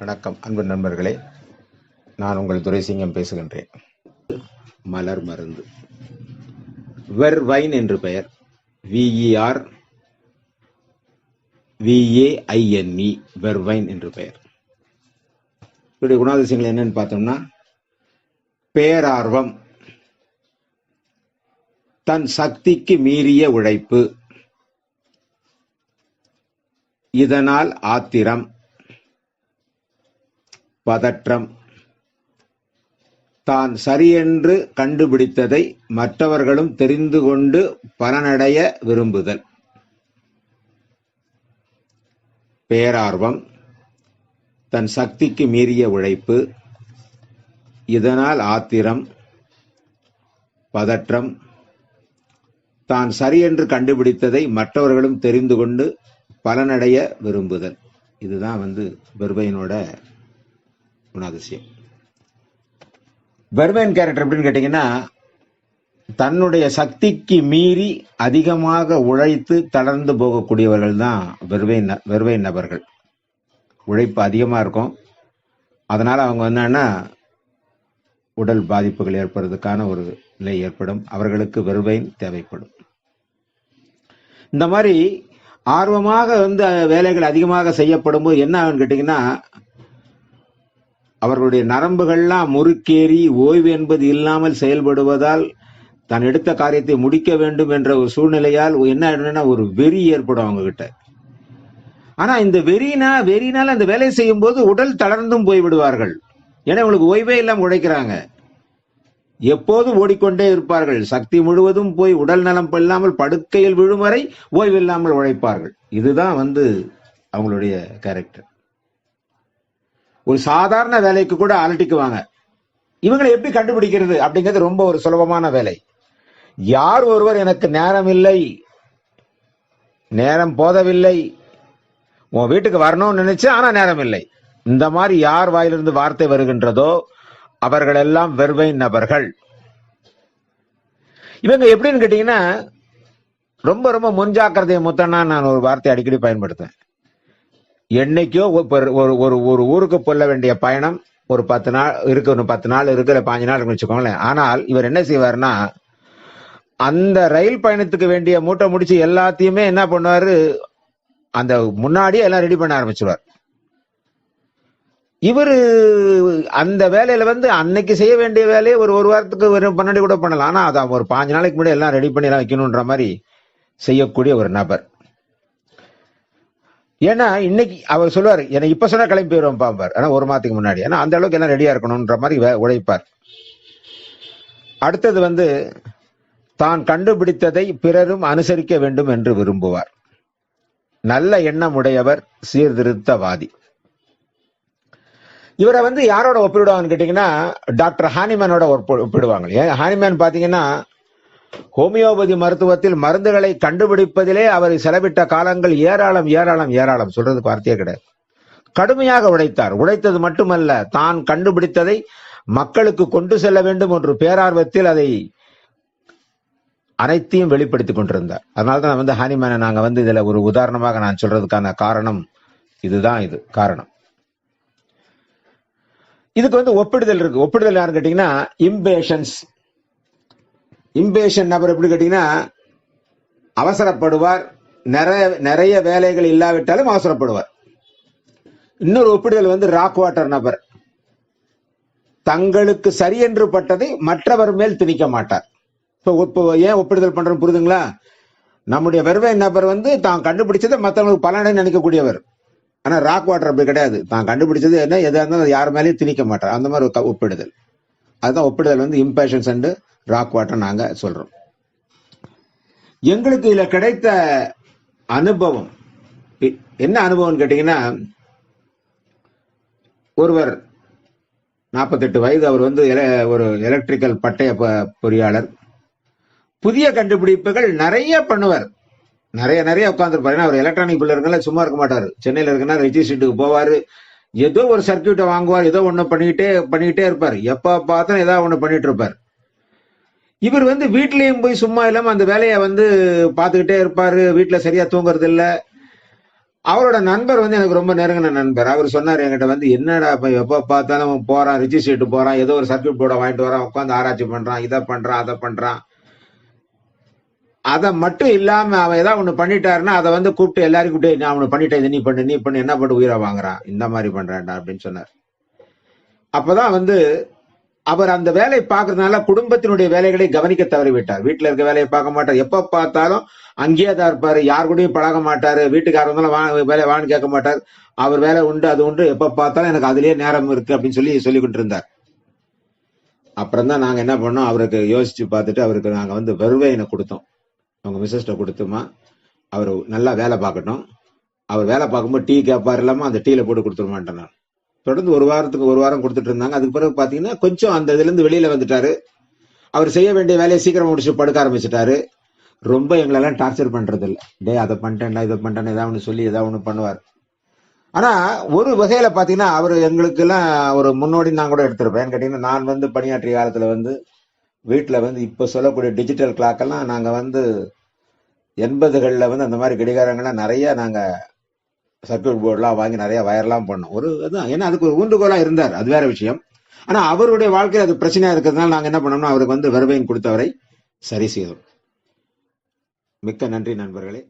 வணக்கம் அன்பு நண்பர்களே. நான் உங்கள் துரைசிங்கம் பேசுகின்றேன். மலர் மருந்து. வெர்வைன் என்று பெயர். விஇஆர் விஏஐஎன்இ வெர்வைன் என்று பெயர். இவருடைய குணாதிசயங்கள் என்னன்னு பார்த்தோம்னா பேரார்வம் தன் சக்திக்கு மீறிய உழைப்பு இதனால் ஆத்திரம் பதற்றம். தான் சரியென்று கண்டுபிடித்ததை மற்றவர்களும் தெரிந்து கொண்டு பலனடைய விரும்புதல். பேரார்வம். தன் சக்திக்கு மீறிய உழைப்பு. இதனால் ஆத்திரம். பதற்றம். தான் சரியென்று கண்டுபிடித்ததை மற்றவர்களும் தெரிந்து கொண்டு பலனடைய விரும்புதல். இதுதான் வந்து பெர்வைனோட குணாதிசயம். பெர்வைன் கேரக்டர் எப்படின்னு கேட்டீங்கன்னா தன்னுடைய சக்திக்கு மீறி அதிகமாக உழைத்து தளர்ந்து போகக்கூடியவர்கள் தான் வெறுவைன் வெறுவைன் நபர்கள். உழைப்பு அதிகமாக இருக்கும். அதனால் அவங்க என்னன்னா உடல் பாதிப்புகள் ஏற்படுறதுக்கான ஒரு நிலை ஏற்படும். அவர்களுக்கு வெறுவைன் தேவைப்படும். இந்த மாதிரி ஆர்வமாக வந்து வேலைகள் அதிகமாக செய்யப்படும் போது என்ன ஆகுன்னு கேட்டிங்கன்னா அவர்களுடைய நரம்புகள்லாம் முறுக்கேறி ஓய்வு என்பது இல்லாமல் செயல்படுவதால் தான் எடுத்த காரியத்தை முடிக்க வேண்டும் என்ற ஒரு சூழ்நிலையால் என்ன ஆயிடும்னா ஒரு வெறி ஏற்படும் அவங்க கிட்ட ஆனா இந்த வெறினா வெறினால அந்த வேலையை செய்யும் போது உடல் தளர்ந்தும் போய் விடுவார்கள் ஏன்னா உங்களுக்கு ஓய்வே இல்லாமல் உழைக்கிறாங்க. எப்போதும் ஓடிக்கொண்டே இருப்பார்கள். சக்தி முழுவதும் போய் உடல் நலம் இல்லாமல் படுக்கையில் விழும் வரை ஓய்வு இல்லாமல் உழைப்பார்கள். இதுதான் வந்து அவங்களுடைய கேரக்டர் ஒரு சாதாரண வேலைக்கு கூட அலட்டிக்குவாங்க. இவங்களை எப்படி கண்டுபிடிக்கிறது அப்படிங்கிறது ரொம்ப ஒரு சுலபமான வேலை. யார் ஒருவர் எனக்கு நேரம் இல்லை நேரம் போதவில்லை உன் வீட்டுக்கு வரணும்னு நினைச்சு ஆனா நேரம் இல்லை இந்த மாதிரி யார் வாயிலிருந்து வார்த்தை வருகின்றதோ அவர்கள் எல்லாம் வெறுவை நபர்கள். இவங்க எப்படின்னு கேட்டீங்கன்னா ரொம்ப ரொம்ப முன்ஜாக்கிரதையை முத்தன்னா நான் ஒரு வார்த்தை அடிக்கடி பயன்படுத்தேன் என்னைக்கோ ஒரு ஒரு ஒரு ஊருக்கு போல வேண்டிய பயணம் ஒரு பத்து நாள் இருக்கு ஒரு பத்து நாள் இருக்கு இல்லை பாஞ்சு நாள் வச்சுக்கோங்களேன். ஆனால் இவர் என்ன செய்வார்னா அந்த ரயில் பயணத்துக்கு வேண்டிய மூட்டை முடிச்சு எல்லாத்தையுமே என்ன பண்ணுவாரு? அந்த முன்னாடியே எல்லாம் ரெடி பண்ண ஆரம்பிச்சிருவார். இவர் அந்த வேலையில வந்து அன்னைக்கு செய்ய வேண்டிய வேலையை ஒரு ஒரு வாரத்துக்கு ஒரு பன்னெண்டு கூட பண்ணலாம். ஆனால் அதை ஒரு பாஞ்சு நாளைக்கு முன்னாடி எல்லாம் ரெடி பண்ணி எல்லாம் வைக்கணுன்ற மாதிரி செய்யக்கூடிய ஒரு நபர். ஏன்னா இன்னைக்கு அவர் சொல்லுவார் என்னை இப்ப சொன்னா கிளம்பி போயிடும் பாம்பார் ஆனா ஒரு மாதத்துக்கு முன்னாடி. ஏன்னா அந்த அளவுக்கு எல்லாம் ரெடியா இருக்கணும்ன்ற மாதிரி உழைப்பார். அடுத்தது வந்து தான் கண்டுபிடித்ததை பிறரும் அனுசரிக்க வேண்டும் என்று விரும்புவார். நல்ல எண்ணம் உடையவர் சீர்திருத்தவாதி. இவரை வந்து யாரோட ஒப்பிடுவாங்கன்னு கேட்டீங்கன்னா டாக்டர் ஹானிமேனோட ஒப்பிடுவாங்க ஏன் ஹானிமேன் பாத்தீங்கன்னா ஹோமியோபதி மருத்துவத்தில் மருந்துகளை கண்டுபிடிப்பதிலே அவர் செலவிட்ட காலங்கள் ஏராளம் ஏராளம் ஏராளம். சொல்றதுக்கு வார்த்தையே கிடையாது. கடுமையாக உழைத்தார் உழைத்தது மட்டுமல்ல தான் கண்டுபிடித்ததை மக்களுக்கு கொண்டு செல்ல வேண்டும் என்று பேரார்வத்தில் அதை அனைத்தையும் வெளிப்படுத்திக் கொண்டிருந்தார். அதனால்தான் வந்து ஹானிமேனை நாங்க வந்து இதுல ஒரு உதாரணமாக நான் சொல்றதுக்கான காரணம் இதுதான் இது காரணம். இதுக்கு வந்து ஒப்பிடுதல் இருக்கு. ஒப்பிடுதல் யாருன்னு கேட்டீங்கன்னா இம்பேஷன்ஸ் இம்பேஷன் நபர் எப்படி கேட்டீங்கன்னா அவசரப்படுவார். நிறைய நிறைய வேலைகள் இல்லாவிட்டாலும் அவசரப்படுவார். இன்னொரு ஒப்பிடுதல் வந்து ராக் வாட்டர் நபர். தங்களுக்கு சரியென்று பட்டதை மற்றவர் மேல் திணிக்க மாட்டார். இப்போ இப்போ ஏன் ஒப்பிடுதல் பண்றோம் புரிதுங்களா? நம்முடைய வெறுவை நபர் வந்து தான் கண்டுபிடிச்சதை மற்றவங்களுக்கு பலனை நினைக்கக்கூடியவர். ஆனால் ராக் வாட்டர் அப்படி கிடையாது. தான் கண்டுபிடிச்சது என்ன எதாக இருந்தாலும் யார் மேலேயும் திணிக்க மாட்டார். அந்த மாதிரி ஒரு ஒப்பிடுதல். அதுதான் ஒப்பிடுதல் வந்து இம்பேஷன்ஸ் அண்டு ராக் வாட்டர் நாங்க சொல்றோம். எங்களுக்கு இதுல கிடைத்த அனுபவம் என்ன அனுபவம்னு கேட்டீங்கன்னா ஒருவர் நாற்பத்தெட்டு வயது அவர் வந்து ஒரு எலக்ட்ரிக்கல் பட்டய பொறியாளர். புதிய கண்டுபிடிப்புகள் நிறைய பண்ணுவார். நிறைய நிறைய உட்காந்துருப்பாரு ஏன்னா அவர் எலக்ட்ரானிக் பில் இருக்கனால சும்மா இருக்க மாட்டாரு. சென்னையில் இருக்குன்னா ரெஜிஸ்ட்ரேட்டுக்கு போவாரு. ஏதோ ஒரு சர்க்கியூட்டை வாங்குவார் ஏதோ ஒன்று பண்ணிக்கிட்டே பண்ணிக்கிட்டே இருப்பார். எப்போ பார்த்தாலும் ஏதாவது ஒன்று பண்ணிட்டு இருப்பார். இவர் வந்து வீட்லயும் போய் சும்மா இல்லாம அந்த வேலையை வந்து பார்த்துக்கிட்டே இருப்பாரு. வீட்டில் சரியா தூங்குறது இல்லை. அவரோட நண்பர் வந்து எனக்கு ரொம்ப நெருங்கின நண்பர். அவர் சொன்னார் என்கிட்ட வந்து என்னடா இப்போ எப்ப பார்த்தாலும் அவன் போறான் ரிஜிஸ்ட்ரேட் போறான் ஏதோ ஒரு சர்க்கியூட் போர்டை வாங்கிட்டு வரான் உட்காந்து ஆராய்ச்சி பண்றான் இதை பண்றான் அதை பண்றான். அதை மட்டும் இல்லாம அவன் ஏதாவது ஒண்ணு பண்ணிட்டாருன்னா அதை வந்து கூப்பிட்டு எல்லாரும் கூப்பிட்டு நான் அவனு பண்ணிட்டேன் நீ பண்ணு நீ பண்ணு என்ன பண்ணு உயிரை வாங்குறான்? இந்த மாதிரி பண்றேன்டா அப்படின்னு சொன்னார். அப்பதான் வந்து அவர் அந்த வேலையை பார்க்கறதுனால குடும்பத்தினுடைய வேலைகளை கவனிக்க தவறிவிட்டார். வீட்டுல இருக்க வேலையை பார்க்க மாட்டார். எப்ப பார்த்தாலும் அங்கேயே தான் இருப்பாரு. யார் கூடயும் பழக மாட்டாரு. வீட்டுக்காரர் இருந்தாலும் வா வேலை வான்னு கேட்க மாட்டார். அவர் வேலை உண்டு அது உண்டு. எப்ப பார்த்தாலும் எனக்கு அதுலயே நேரம் இருக்கு அப்படின்னு சொல்லி சொல்லிக்கிட்டு இருந்தார் அப்புறம் தான் நாங்க என்ன பண்ணோம்? அவருக்கு யோசிச்சு பார்த்துட்டு அவருக்கு நாங்க வந்து வெறுவையினை கொடுத்தோம். அவங்க மிஸ்ஸஸ்ட கொடுத்துமா அவர் நல்லா வேலை பார்க்கட்டும். அவர் வேலை பார்க்கும்போது டீ கேட்பார் இல்லாமல் அந்த டீல போட்டு கொடுத்துருமான்ட்டேன் நான் தொடர்ந்து ஒரு வாரத்துக்கு ஒரு வாரம் கொடுத்துட்டு இருந்தாங்க. அதுக்கு பிறகு பார்த்தீங்கன்னா கொஞ்சம் அந்த இதுலேருந்து வெளியில் வந்துட்டாரு. அவர் செய்ய வேண்டிய வேலையை சீக்கிரம் முடிச்சு படுக்க ஆரம்பிச்சிட்டாரு. ரொம்ப எங்களெல்லாம் டார்ச்சர் பண்ணுறது இல்லை டே அதை பண்ணிட்டேன்டா இதை பண்ணிட்டேன் ஏதாவது ஒன்று சொல்லி ஏதாவது ஒன்று பண்ணுவார். ஆனால் ஒரு வகையில் பார்த்தீங்கன்னா அவர் எங்களுக்கெல்லாம் ஒரு முன்னோடி நான் கூட எடுத்திருப்பேன். கேட்டிங்கன்னா நான் வந்து பணியாற்றிய காலத்தில் வந்து வீட்டில் வந்து இப்போ சொல்லக்கூடிய டிஜிட்டல் கிளாக்கெல்லாம் நாங்கள் வந்து எண்பதுகளில் வந்து அந்த மாதிரி கடிகாரங்கள்லாம் நிறைய நாங்கள் சர்க்கியூட் போர்டுலாம் வாங்கி நிறைய வயர்லாம் பண்ணோம். ஒரு இதுதான் ஏன்னா அதுக்கு ஒரு ஊண்டுகோலா இருந்தார். அது வேற விஷயம். ஆனால் அவருடைய வாழ்க்கையில் அது பிரச்சனையாக இருக்கிறதுனால நாங்கள் என்ன பண்ணோம்னா அவருக்கு வந்து வருவையும் கொடுத்தவரை சரி செய்தோம். மிக்க நன்றி நண்பர்களே.